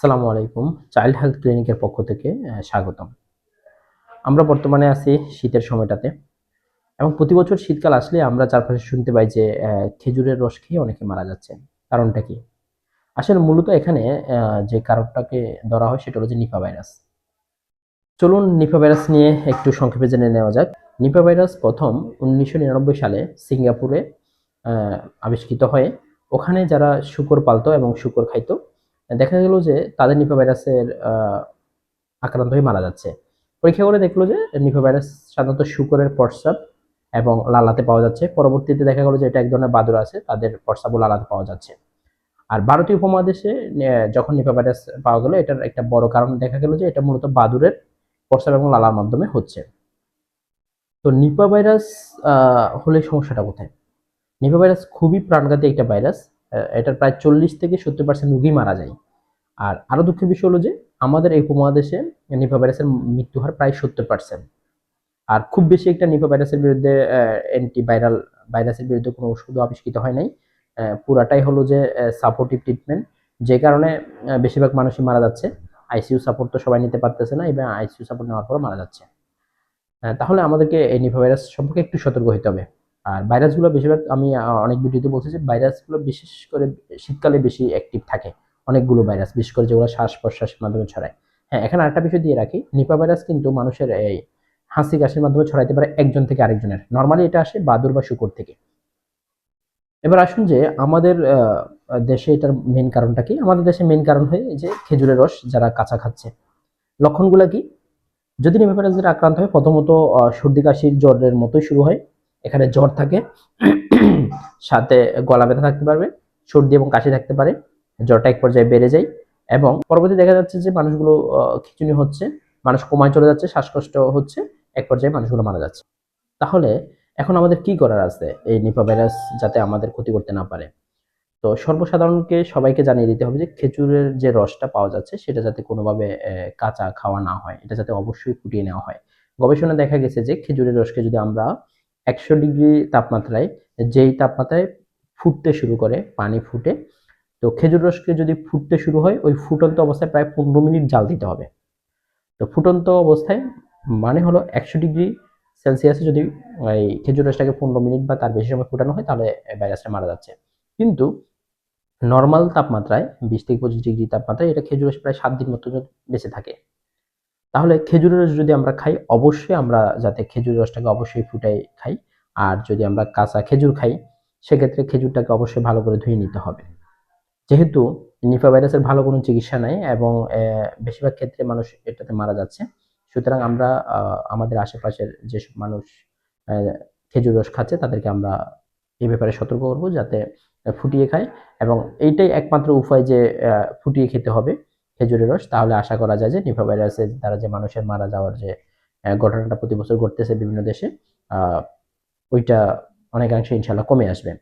আসসালামু আলাইকুম। Child health ক্লিনিকের পক্ষ থেকে স্বাগতম। আমরা বর্তমানে আছি শীতের সময়টাতে এবং প্রতি বছর শীতকাল আসলে আমরা চারপাশে শুনতে পাই যে খেজুরের রস খেয়ে অনেকে মারা যাচ্ছে। কারণটা কি? আসলে মূলত এখানে যে কারণটাকে ধরা হয় সেটা হলো যে নিপা ভাইরাস। চলুন নিপা ভাইরাস নিয়ে একটু সংক্ষেপে জেনে নেওয়া যাক। নিপা ভাইরাস প্রথম উনিশশো নিরানব্বই সালে সিঙ্গাপুরে আবিষ্কৃত হয়। ওখানে যারা শুকর পালতো এবং শুকর খাইতো দেখা গেল যে তাদের নিপা ভাইরাসের আক্রান্ত হয়ে মারা যাচ্ছে। পরীক্ষা করে দেখল যে নিপা ভাইরাস সাধারণত শুকরের প্রস্রাব এবং লালাতে পাওয়া যাচ্ছে। পরবর্তীতে দেখা গেল যে এটা এক ধরনের বাদুর আছে, তাদের প্রস্রাব ও লালাতে পাওয়া যাচ্ছে। আর ভারতীয় উপমহাদেশে যখন নিপা ভাইরাস পাওয়া গেল, এটার একটা বড় কারণ দেখা গেল যে এটা মূলত বাদুরের প্রস্রাব এবং লালার মাধ্যমে হচ্ছে। তো নিপা ভাইরাস হলে সমস্যাটা কোথায়? নিপা ভাইরাস খুবই প্রাণঘাতী একটা ভাইরাস। এটার প্রায় চল্লিশ থেকে সত্তর পার্সেন্ট রুগী মারা যায়। আর আরও দুঃখের বিষয় হলো যে, আমাদের এই উপমহাদেশে নিপা ভাইরাসের মৃত্যু হার প্রায় সত্তর পার্সেন্ট আর খুব বেশি একটা নিপা ভাইরাসের বিরুদ্ধে অ্যান্টিভাইরাল ভাইরাসের বিরুদ্ধে কোনো ওষুধও আবিষ্কৃত হয় নাই। পুরাটাই হলো যে সাপোর্টিভ ট্রিটমেন্ট যে কারণে বেশিরভাগ মানুষই মারা যাচ্ছে। আইসিইউ সাপোর্ট তো সবাই নিতে পারতেছে না, এবং আইসিইউ সাপোর্ট নেওয়ার পর মারা যাচ্ছে। তাহলে আমাদেরকে এই নিপা ভাইরাস সম্পর্কে একটু সতর্ক হতে হবে। আর ভাইরাসগুলো বেশিরভাগ আমি অনেক ভিডিওতে বলছি যে ভাইরাসগুলো বিশেষ করে শীতকালে বেশি অ্যাক্টিভ থাকে। অনেকগুলো ভাইরাস, বিশেষ করে যেগুলো শ্বাস প্রশ্বাসের মাধ্যমে ছড়ায়। হ্যাঁ এখানে আরেকটা বিষয় দিয়ে রাখি। নিপা ভাইরাস কিন্তু মানুষের এই হাসি কাশির মাধ্যমে ছড়াইতে পারে একজন থেকে আরেকজনের। নর্মালি এটা আসে বাদুর বা শুকর থেকে। এবার আসুন যে আমাদের দেশে এটার মেন কারণটা কি? আমাদের দেশে মেন কারণ হয় যে খেজুরের রস যারা কাঁচা খাচ্ছে। লক্ষণগুলো কি? যদি নিপা ভাইরাসের আক্রান্ত হয়, প্রথমত সর্দি কাশির জ্বরের মতোই শুরু হয়। এখানে জ্বর থাকে, সাথে গলা ব্যথা থাকতে পারবে, সর্দি এবং কাশি থাকতে পারে, জ্বরটা এক পর্যায়ে বেড়ে যায় এবং পরবর্তী দেখা যাচ্ছে যে মানুষগুলো খিচুনি হচ্ছে, মানুষ কমায় চলে যাচ্ছে, শ্বাসকষ্ট হচ্ছে, এক পর্যায়ে মানুষগুলো মারা যাচ্ছে। তাহলে এখন আমাদের কি করার আছে এই নিপা ভাইরাস যাতে আমাদের ক্ষতি করতে না পারে? তো সর্বসাধারণকে সবাইকে জানিয়ে দিতে হবে যে খেজুরের যে রসটা পাওয়া যাচ্ছে সেটা যাতে কোনোভাবে কাঁচা খাওয়া না হয়, এটা যাতে অবশ্যই ফুটিয়ে নেওয়া হয়। গবেষণায় দেখা গেছে যে খেজুরের রসকে যদি আমরা একশো ডিগ্রি তাপমাত্রায়, যেই তাপমাত্রায় ফুটতে শুরু করে, পানি ফুটে, তো খেজুর রসকে যদি ফুটতে শুরু হয়, ওই ফুটন্ত অবস্থায় প্রায় পনেরো মিনিট জাল দিতে হবে। তো ফুটন্ত অবস্থায় মানে হলো একশো ডিগ্রি সেলসিয়াসে যদি, এই খেজুর রসটাকে পনেরো মিনিট বা তার বেশি সময় ফুটানো হয়, তাহলে ভাইরাসটা মারা যাচ্ছে। কিন্তু নর্মাল তাপমাত্রায়, বিশ থেকে পঁচিশ ডিগ্রি তাপমাত্রায়, এটা খেজুর রস প্রায় সাত দিন মতো বেঁচে থাকে। তাহলে খেজুরের রস যদি আমরা খাই, অবশ্যই আমরা যাতে খেজুর রসটাকে অবশ্যই ফুটাই খাই। আর যদি আমরা কাঁচা খেজুর খাই, সেক্ষেত্রে খেজুরটাকে অবশ্যই ভালো করে ধুয়ে নিতে হবে। যেহেতু নিফা ভাইরাসের ভালো কোনো চিকিৎসা নাই এবং বেশিরভাগ ক্ষেত্রে মানুষ এটাতে মারা যাচ্ছে। সুতরাং আমরা আমাদের আশেপাশের যেসব মানুষ খেজুর রস খাচ্ছে, তাদেরকে আমরা এই ব্যাপারে সতর্ক করব যাতে ফুটিয়ে খায়। এবং এইটাই একমাত্র উপায় যে ফুটিয়ে খেতে হবে। খেজুরের রস, তাহলে আশা করা যায় যে নিফা ভাইরাসের দ্বারা যে মানুষের মারা যাওয়ার যে ঘটনাটা প্রতি বছর ঘটতেছে বিভিন্ন দেশে ওইটা অনেকাংশে ইনশাল্লাহ কমে আসবে।